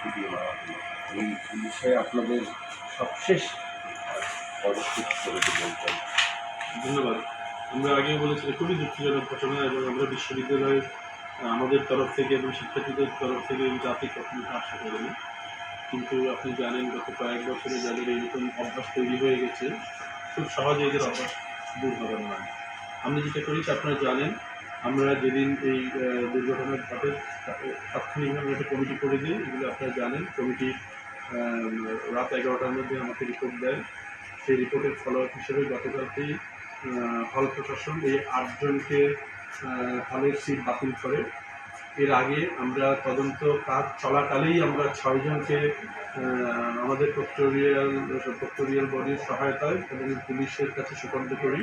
কুপিয়ে মারা হলো এই বিষয়ে আপনাদের সবশেষ পদক্ষেপ করে বলতেন ধন্যবাদ। আমরা আগে বলেছি খুবই দুঃখজনক ঘটনা এবং আমরা বিশ্ববিদ্যালয়ের আমাদের তরফ থেকে এবং শিক্ষার্থীদের তরফ থেকে জাতি কখনো আশা করিনি কিন্তু আপনি জানেন, গত কয়েক বছরে যাদের এইরকম অভ্যাস তৈরি হয়ে গেছে, খুব সহজে এদের অভ্যাস দূর হবেন না। আমরা যেটা করেছি আপনারা জানেন আমরা যেদিন এই দুর্ঘটনা ঘটে তাৎক্ষণিকভাবে একটা কমিটি করে দিই, এগুলো আপনারা জানেন। কমিটি রাত এগারোটার মধ্যে আমাকে রিপোর্ট দেয়। সেই রিপোর্টের ফলো আপ হিসেবে গতকালকেই হল প্রশাসন এই আটজনকে হলের সিট বাতিল করে। এর আগে আমরা তদন্ত কাজ চলাকালেই আমরা ছয়জনকে আমাদের পেক্টোরিয়াল পেক্টোরিয়াল বডির সহায়তায় এবং পুলিশের কাছে সুকান্ত করি।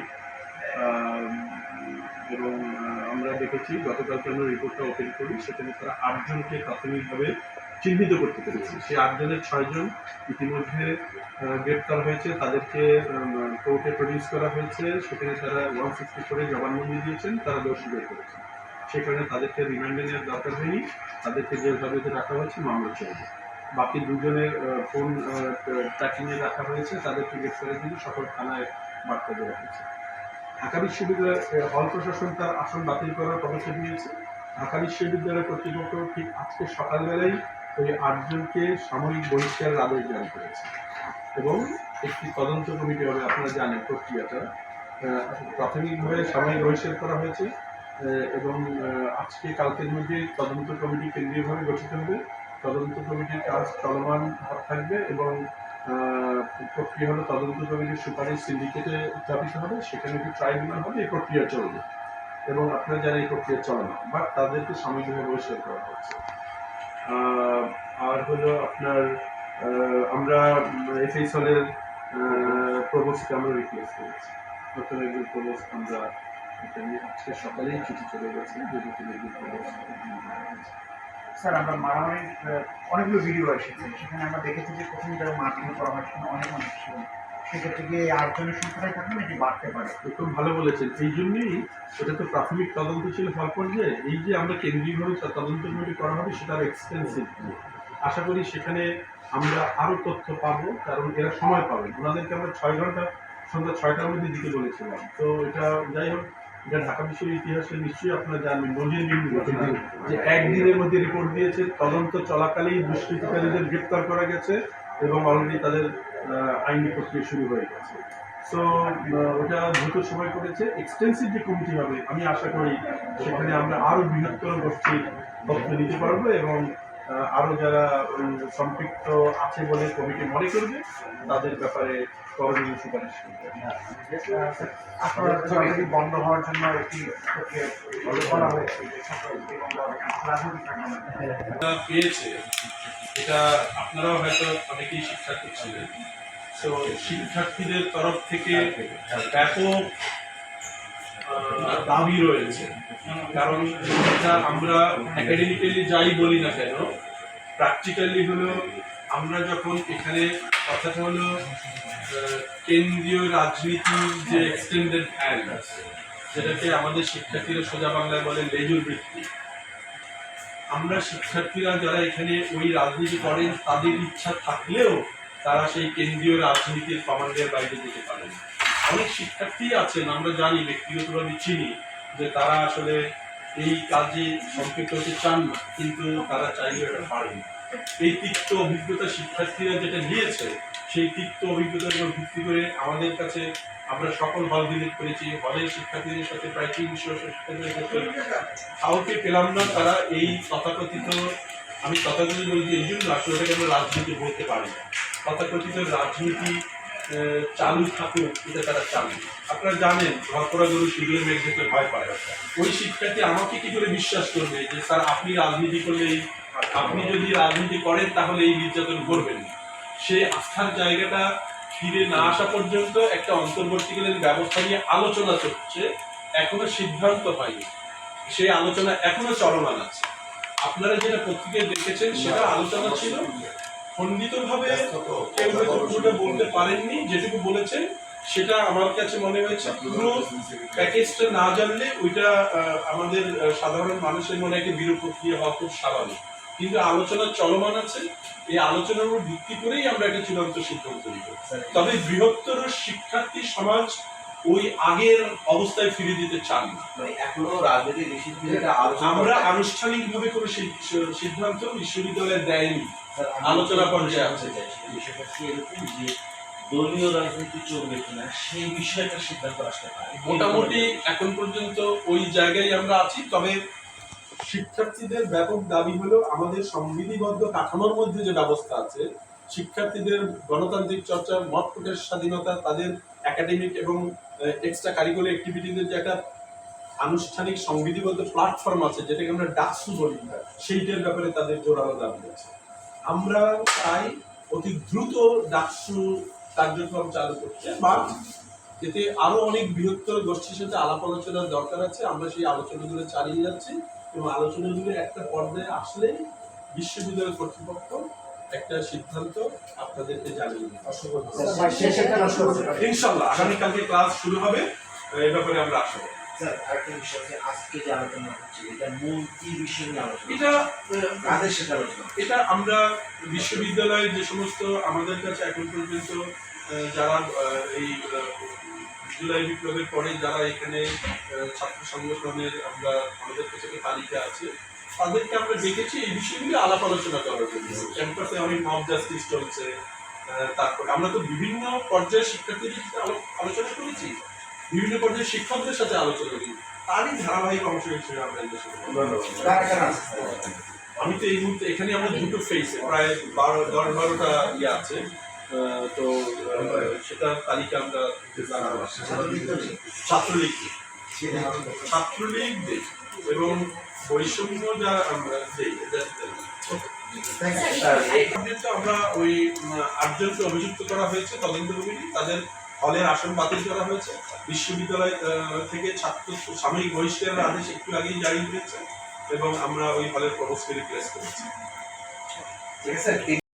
এবং আমরা দেখেছি, গতকালকে আমরা রিপোর্টটা ওপেন করি, সেখানে তারা আটজনকে প্রাথমিকভাবে চিহ্নিত করতে পেরেছি। সেই আটজনের ছয়জন ইতিমধ্যে গ্রেপ্তার হয়েছে, তাদেরকে কোর্টে প্রডিউস করা হয়েছে। সেখানে তারা ওয়ান সিক্সটি করে জবানবন্দি দিয়েছেন, তারা দোষী বের করেছেন সেখানে তাদেরকে রিমান্ডে নেওয়ার দরকার হয়নি, তাদেরকে যেভাবে রাখা হয়েছে, মামলা চলবে। বাকি দুজনের ফোন ট্র্যাকিংয়ে রাখা হয়েছে, তাদেরকে গ্রেপ্তারের জন্য সকল থানায় বার্তা দেওয়া হয়েছে। ঢাকা বিশ্ববিদ্যালয় আহ, হল প্রশাসন তার আসন বাতিল করার পদক্ষেপ নিয়েছে। ঢাকা বিশ্ববিদ্যালয় কর্তৃপক্ষ ঠিক আজকে সকালবেলায় ওই আটজনকে সাময়িক বহিষ্কারের আদেশ জারি করেছে এবং একটি তদন্ত কমিটি হবে আপনারা জানেন প্রক্রিয়াটা। প্রাথমিকভাবে সাময়িক বহিষ্কার করা হয়েছে এবং আজকে কালকের মধ্যে তদন্ত কমিটি কেন্দ্রীয়ভাবে গঠিত হবে। তদন্ত কমিটির কাজ চলমান থাকবে এবং প্রক্রিয়া হলো তদন্ত কমিটির সুপারিশ সিন্ডিকেটে উত্থাপিত হবে, সেখানে একটি ট্রাইব্যুনাল হবে, এই প্রক্রিয়া চলবে। এবং আপনারা যারা এই প্রক্রিয়া চলে না বাট তাদেরকে সাময়িকভাবে বহিষ্কার করা হচ্ছে। আর হলো আপনার আমরা এফএস হলের প্রবোস্টকে আমরা রিপ্লেস করেছি। নতুন একজন প্রবোস্ট আমরা আজকে সকালেই চিঠি চলে গেছে যে নতুন একজন প্রবোস্ট স্যার, আমরা মারামারির অনেকগুলো ভিডিও এসেছে। সেখানে আমরা দেখেছি যে প্রথমে যারা মারপিট করা হয় সেখানে অনেক মানুষ ছিল। সেক্ষেত্রে গিয়ে আটজনের সংখ্যাটাই থাকবে নাকি বাড়তে পারে। খুব ভালো বলেছেন। এই জন্যই এটা তো প্রাথমিক তদন্ত ছিল ফল পর্যায়ে এই যে আমরা কেন্দ্রীয়ভাবে তদন্ত কমিটি করা হবে, সেটা এক্সপেন্সিভ আশা করি সেখানে আমরা আরও তথ্য পাবো, কারণ এরা সময় পাবেন ওনাদেরকে আমরা ছয় ঘণ্টা, সন্ধ্যা ছয়টার মধ্যে দিতে বলেছিলাম। তো এটা যাই হোক এটা ঢাকা বিশ্বের ইতিহাসে নিশ্চয়ই আপনারা জানবেন নজির বিন্দু ঘটনা যে একদিনের মধ্যে রিপোর্ট দিয়েছে, তদন্ত চলাকালেই দুষ্কৃতিকারীদের গ্রেপ্তার করা গেছে এবং অলরেডি তাদের আইনি প্রক্রিয়া শুরু হয়ে গেছে। সো ওটা দ্রুত সময় করেছে। এক্সটেন্সিভ যে কমিটি হবে, আমি আশা করি সেখানে আমরা আরও বৃহত্তর গোষ্ঠীর তথ্য নিতে পারব এবং আহ, আরও যারা সম্পৃক্ত আছে বলে কমিটি মনে করবে তাদের ব্যাপারে করণীয় সুপারিশ করবে। আপনারা বন্ধ হওয়ার জন্য একটি বলা হয়েছে। পেয়েছে। এটা আপনারাও হয়তো অনেকেই শিক্ষার্থী ছিলেন। তো শিক্ষার্থীদের তরফ থেকে ব্যাপক দাবি রয়েছে। কারণ এটা আমরা একাডেমিক্যালি যাই বলি না কেন প্র্যাকটিক্যালি হলো আমরা যখন এখানে কথাটা হলো কেন্দ্রীয় রাজনীতির যে এক্সটেন্ডেড হ্যান্ড যেটাকে আমাদের শিক্ষার্থীরা সোজা বাংলায় বলে লেজুর বৃত্তি, আমরা শিক্ষার্থীরা যারা এখানে ওই রাজনীতি করেন, তাদের ইচ্ছা থাকলেও তারা সেই কেন্দ্রীয় রাজনীতির কমান্ডের বাইরে যেতে পারেন অনেক শিক্ষার্থী আছেন, আমরা জানি, ব্যক্তিগতভাবে চিনি যে তারা আসলে এই কাজে সম্পৃক্ত হতে চান না, কিন্তু তারা চাইলে এটা পারেন এই তিক্ত অভিজ্ঞতা শিক্ষার্থীরা যেটা নিয়েছে, সেই তিক্ত অভিজ্ঞতার উপর ভিত্তি করে আমাদের কাছে আমরা সকল হল ভিজিট করেছি। হলের শিক্ষার্থীদের সাথে প্রায় তিনশো শিক্ষার্থীদের সাথে কাউকে পেলাম না, তারা এই তথাকথিত, আমি তথাকথিত বলছি এই জন্য আসলে আমরা রাজনীতি বলতে পারি না। তথাকথিত রাজনীতি চালু থাকুক, এটা তারা চালু। আপনারা জানেন ঘরপড়া গরু শিবিরের মেঘ দেখলে ভয় পায়। ওই শিক্ষার্থী আমাকে কি করে বিশ্বাস করবে যে, স্যার, আপনি রাজনীতি করলে আপনি যদি রাজনীতি করেন, তাহলে এই নির্যাতন করবেন সেই আস্থার জায়গাটা ফিরে না আসা পর্যন্ত একটা অন্তর্বর্তীকালীন ব্যবস্থা নিয়ে আলোচনা চলছে। এখনও সিদ্ধান্ত হয়নি। সেই আলোচনা এখনও চলমান আছে। আপনারা যেটা পত্রিকায় দেখেছেন, সেটা আলোচনা ছিল খণ্ডিতভাবে কেউ হয়তো পুরোটা বলতে পারেননি যেটুকু বলেছেন সেটা আমার কাছে মনে হয়েছে। পুরো প্যাকেজটা না জানলে ওইটা আমাদের সাধারণ মানুষের মনে একটা বিরূপ প্রক্রিয়া হওয়া খুব স্বাভাবিক। কিন্তু আলোচনা চলমান আছে এই আলোচনার উপর ভিত্তি করেই আমরা একটা চূড়ান্ত সিদ্ধান্ত নিব। তবে বৃহত্তর শিক্ষার্থী সমাজ ওই আগের অবস্থায় ফিরে দিতে চান মানে এখনও রাজনৈতিক নিষিদ্ধ আমরা আনুষ্ঠানিকভাবে কোনো সিদ্ধান্ত বিশ্ববিদ্যালয়ে দেয়নি। আলোচনা পর্যায়ে বিষয়টা কি এরকম যে দলীয় রাজনীতি চলবে কিনা সেই বিষয়টা সিদ্ধান্ত আসতে পারে। মোটামুটি এখন পর্যন্ত ওই জায়গায় আমরা আছি তবে শিক্ষার্থীদের ব্যাপক দাবি হলো আমাদের সংবিধিবদ্ধ কাঠামোর মধ্যে যে ব্যবস্থা আছে শিক্ষার্থীদের গণতান্ত্রিক চর্চা মত প্রকাশের স্বাধীনতা তাদের একাডেমিক এবং এক্সট্রা কারিকুলার অ্যাক্টিভিটিদের যে একটা আনুষ্ঠানিক সংবিধিবদ্ধ প্ল্যাটফর্ম আছে, যেটাকে আমরা ডাকসু বলি, সেইটার ব্যাপারে তাদের জোরালো দাবি আছে আমরা চাই অতি দ্রুত ডাকসু কার্যক্রম চালু করতে, বা এতে আরও অনেক বৃহত্তর গোষ্ঠীর সাথে আলাপ আলোচনার দরকার আছে, আমরা সেই আলোচনাগুলো চালিয়ে যাচ্ছি এবং আলোচনাগুলো একটা পর্যায়ে আসলে বিশ্ববিদ্যালয় কর্তৃপক্ষ একটা সিদ্ধান্ত আপনাদেরকে জানিয়ে? ইনশাল্লাহ আগামীকালকে ক্লাস শুরু হবে এই ব্যাপারে আমরা আশা করি। এটা আমরা বিশ্ববিদ্যালয়ের যে সমস্ত আমাদের কাছে এখন পর্যন্ত যারা এই জুলাই বিপ্লবের পরে যারা এখানে আহ, ছাত্র সংগঠনের আমরা আমাদের কাছে তালিকা আছে। তাদেরকে আমরা ডেকেছি এই বিষয়গুলি আলাপ আলোচনা করার জন্য। ক্যাম্পাসে অনেক মব জাস্টিস চলছে তারপরে আমরা তো বিভিন্ন পর্যায়ের শিক্ষার্থীদের সাথে আলোচনা করেছি, বিভিন্ন পর্যায়ের শিক্ষকদের সাথে আলোচনা করি তারই ধারাবাহিক অংশ হিসেবে আমরা? আমি তো এই মুহূর্তে এখানে আমরা দুটো ফেসে প্রায় বারো দশ বারোটা ইয়ে আছে। তো সেটা তালিকা আমরা ছাত্রলীগ। ছাত্রলীগ এবং বৈষম্য যা আমরা আমরা ওই আটজনকে অভিযুক্ত করা হয়েছে তদন্ত কমিটি তাদের হলের আসন বাতিল করা হয়েছে। বিশ্ববিদ্যালয় থেকে ছাত্র সাময়িক বহিষ্কারের আদেশ একটু আগেই জারি হয়েছে এবং আমরা ওই হলের প্রবস্থ রিপ্লেস করেছি। ঠিক আছে স্যার